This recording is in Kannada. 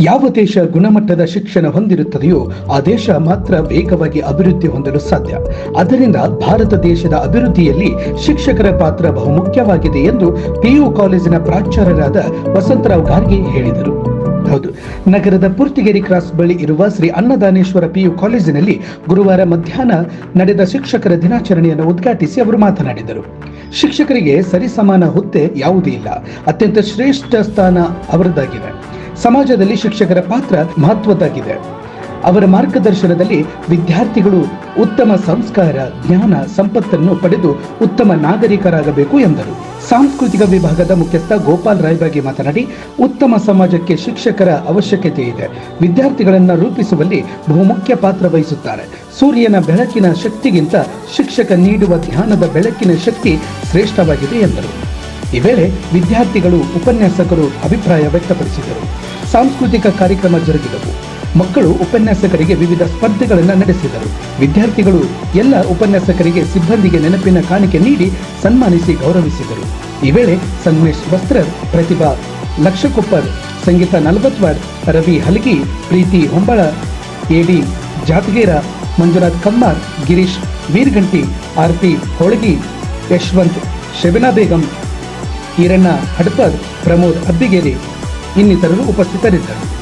ಯಾವ ದೇಶ ಗುಣಮಟ್ಟದ ಶಿಕ್ಷಣ ಹೊಂದಿರುತ್ತದೆಯೋ ಆ ದೇಶ ಮಾತ್ರ ವೇಗವಾಗಿ ಅಭಿವೃದ್ಧಿ ಹೊಂದಲು ಸಾಧ್ಯ. ಅದರಿಂದ ಭಾರತ ದೇಶದ ಅಭಿವೃದ್ಧಿಯಲ್ಲಿ ಶಿಕ್ಷಕರ ಪಾತ್ರ ಬಹುಮುಖ್ಯವಾಗಿದೆ ಎಂದು ಪಿಯು ಕಾಲೇಜಿನ ಪ್ರಾಚಾರ್ಯರಾದ ವಸಂತರಾವ್ ಗಾರ್ಗೆ ಹೇಳಿದರು. ಹೌದು, ನಗರದ ಪೂರ್ತಿಗೇರಿ ಕ್ರಾಸ್ ಬಳಿ ಇರುವ ಶ್ರೀ ಅನ್ನದಾನೇಶ್ವರ ಪಿಯು ಕಾಲೇಜಿನಲ್ಲಿ ಗುರುವಾರ ಮಧ್ಯಾಹ್ನ ನಡೆದ ಶಿಕ್ಷಕರ ದಿನಾಚರಣೆಯನ್ನು ಉದ್ಘಾಟಿಸಿ ಅವರು ಮಾತನಾಡಿದರು. ಶಿಕ್ಷಕರಿಗೆ ಸರಿಸಮಾನ ಹುದ್ದೆ ಯಾವುದೂ ಇಲ್ಲ. ಅತ್ಯಂತ ಶ್ರೇಷ್ಠ ಸ್ಥಾನ ಅವರದ್ದಾಗಿದೆ ಸಮಾಜದಲ್ಲಿ ಶಿಕ್ಷಕರ ಪಾತ್ರ ಮಹತ್ವದ್ದಾಗಿದೆ. ಅವರ ಮಾರ್ಗದರ್ಶನದಲ್ಲಿ ವಿದ್ಯಾರ್ಥಿಗಳು ಉತ್ತಮ ಸಂಸ್ಕಾರ, ಜ್ಞಾನ, ಸಂಪತ್ತನ್ನು ಪಡೆದು ಉತ್ತಮ ನಾಗರಿಕರಾಗಬೇಕು ಎಂದರು. ಸಾಂಸ್ಕೃತಿಕ ವಿಭಾಗದ ಮುಖ್ಯಸ್ಥ ಗೋಪಾಲ್ ರಾಯ್ಬಾಗಿ ಮಾತನಾಡಿ, ಉತ್ತಮ ಸಮಾಜಕ್ಕೆ ಶಿಕ್ಷಕರ ಅವಶ್ಯಕತೆ ಇದೆ. ವಿದ್ಯಾರ್ಥಿಗಳನ್ನು ರೂಪಿಸುವಲ್ಲಿ ಬಹುಮುಖ್ಯ ಪಾತ್ರ ವಹಿಸುತ್ತಾರೆ. ಸೂರ್ಯನ ಬೆಳಕಿನ ಶಕ್ತಿಗಿಂತ ಶಿಕ್ಷಕ ನೀಡುವ ಧ್ಯಾನದ ಬೆಳಕಿನ ಶಕ್ತಿ ಶ್ರೇಷ್ಠವಾಗಿದೆ ಎಂದರು. ಈ ವೇಳೆ ವಿದ್ಯಾರ್ಥಿಗಳು ಉಪನ್ಯಾಸಕರು ಅಭಿಪ್ರಾಯ ವ್ಯಕ್ತಪಡಿಸಿದರು. ಸಾಂಸ್ಕೃತಿಕ ಕಾರ್ಯಕ್ರಮ ಜರುಗಿದವು. ಮಕ್ಕಳು ಉಪನ್ಯಾಸಕರಿಗೆ ವಿವಿಧ ಸ್ಪರ್ಧೆಗಳನ್ನು ನಡೆಸಿದರು. ವಿದ್ಯಾರ್ಥಿಗಳು ಎಲ್ಲ ಉಪನ್ಯಾಸಕರಿಗೆ ಸಿಬ್ಬಂದಿಗೆ ನೆನಪಿನ ಕಾಣಿಕೆ ನೀಡಿ ಸನ್ಮಾನಿಸಿ ಗೌರವಿಸಿದರು. ಈ ವೇಳೆ ಸಂಗಮೇಶ್ ವಸ್ತ್ರ, ಪ್ರತಿಭಾ, ಲಕ್ಷಕೊಪ್ಪರ್, ಸಂಗೀತ ನಲವತ್ವಾಡ್, ರವಿ ಹಲಗಿ, ಪ್ರೀತಿ ಹೊಂಬಳ, ಎಡಿ ಜಾತಗೇರ, ಮಂಜುನಾಥ್ ಕಮ್ಮಾರ್, ಗಿರೀಶ್ ವೀರ್ಗಂಟಿ ಆರ್ಪಿ ಹೋಳಗಿ, ಯಶವಂತ್, ಶಬನಾ ಬೇಗಂ, ಈರಣ್ಣ ಹಡ್ಪದ್, ಪ್ರಮೋದ್ ಅಬ್ಬಿಗೇರಿ ಇನ್ನಿತರರು ಉಪಸ್ಥಿತರಿದ್ದರು.